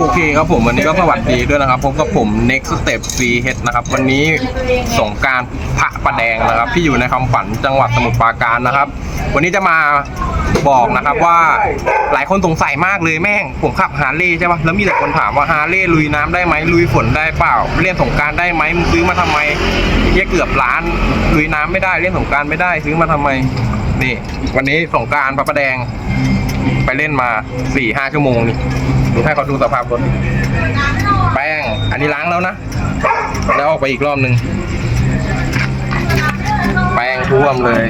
โอเคครับผมวันนี้ก็สวัสดีด้วยนะครับพบกับผม Next Step CH นะครับวันนี้สงการพระประแดงนะครับ ที่อยู่ในคำฝันจังหวัดสมุทรปราการนะครับ วันนี้จะมาบอกนะครับว่าหลายคนสงสัยมากเลยแม่ง ผมขับฮาร์เลย์ใช่ปะแล้วมีแต่คนถามว่าฮาร์เลย์ลุยน้ำได้ไหมลุยฝนได้เปล่า เล่นสงการได้ไหมมึงซื้อมาทำไมเยี่ยเกือบล้านลุยน้ำไม่ได้เล่นสงการไม่ได้ซื้อมาทำไมนี่ วันนี้สงการพระประแดง ไปเล่นมาสี่ห้าชั่วโมงนี่ ดูให้เขาดูสภาพรถแป้ง อันนี้ล้างแล้วนะ แล้วออกไปอีกรอบหนึ่งแป้งท่วมเลย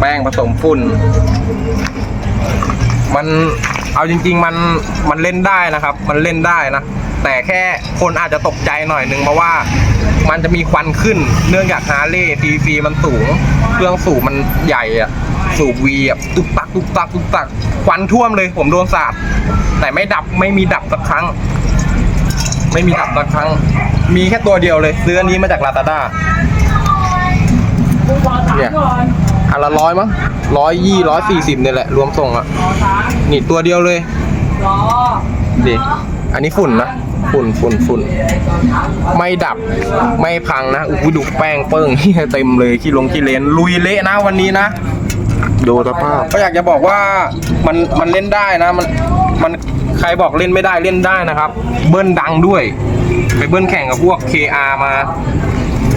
แป้งผสมฝุ่น มันเอาจริง ๆ มันมันเล่นได้นะครับ มันเล่นได้นะ แต่แค่คนอาจจะตกใจหน่อยนึงเพราะว่ามันจะมีควันขึ้น เนื่องจากฮาร์เลย์ทีฟีมันสูง เครื่องสูบมันใหญ่อะ สูบวีอะตุกตักตุกตักตุกตักควันท่วมเลย ผมโดนสาดแต่ไม่ดับไม่มีดับสักครั้ง ไม่มีดับสักครั้ง มีแค่ตัวเดียวเลยซื้ออันนี้มาจากลาตาด้าเนี่ยอันละร้อยมั้งร้อยยี่ร้อยสี่สิบเนี่ยแหละ รวมส่งอะ นี่ตัวเดียวเลยดิอันนี้ฝุ่นนะ ฝุ่นฝุ่นฝุ่น ไม่ดับไม่พังนะอุ้ยดูแป้งเปิ้งเต็มเลยขี้ลงขี้เลนลุยเละนะวันนี้นะ ดูสภาพ ก็อยากจะบอกว่ามันมันเล่นได้นะมันมันใครบอกเล่นไม่ได้เล่นได้นะครับ เบิ้ลดังด้วย ไปเบิ้ลแข่งกับพวก KR มา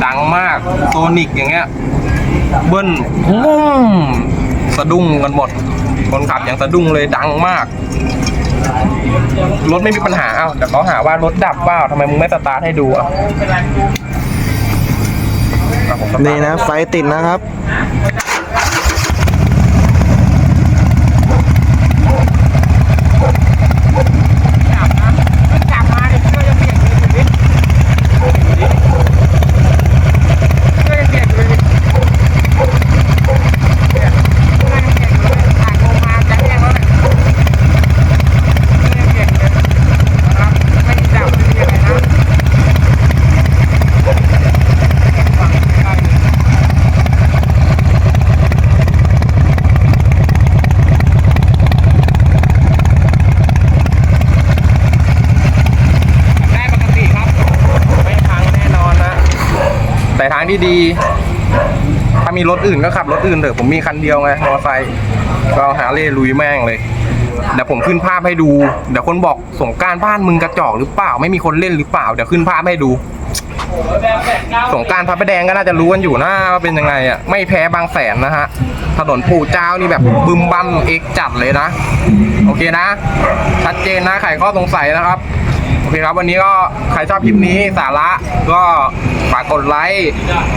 ดังมากโซนิกอย่างเงี้ย เบิ้ลปุ้มสะดุ้งกันหมด คนขับอย่างสะดุ้งเลยดังมาก รถไม่มีปัญหาเอ้าแต่เขาหาว่ารถดับเปล่าทำไมมึงไม่สตาร์ทให้ดูอะอะผมสตาร์ท นี่นะไฟติดนะครับ ได้ปกติครับ ไม่พังแน่นอนนะ แต่ทางที่ดี ถ้ามีรถอื่นก็ขับรถอื่นเถอะผมมีคันเดียวไงมอเตอร์ไซค์ก็หาเล่ลุยแม่งเลยเดี๋ยวผมขึ้นภาพให้ดู เดี๋ยวคนบอกสงการบ้านมึงกระจอกหรือเปล่า ไม่มีคนเล่นหรือเปล่า เดี๋ยวขึ้นภาพให้ดู สงการพระประแดงก็น่าจะรู้กันอยู่นะว่าเป็นยังไงอะ ไม่แพ้บางแสนนะฮะ ถนนปู่เจ้านี่แบบบึมบัมเอกจัดเลยนะ โอเคนะ ชัดเจนนะไขข้อสงสัยนะครับ เคครับ วันนี้ก็ใครชอบคลิปนี้สาระก็ฝากกดไลค์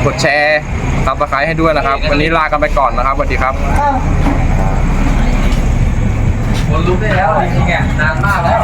กดแชร์ซับสไครต์ให้ด้วยนะครับ วันนี้ลากันไปก่อนนะครับสวัสดีครับคนลุกได้แล้วจริงๆอะนานมากแล้ว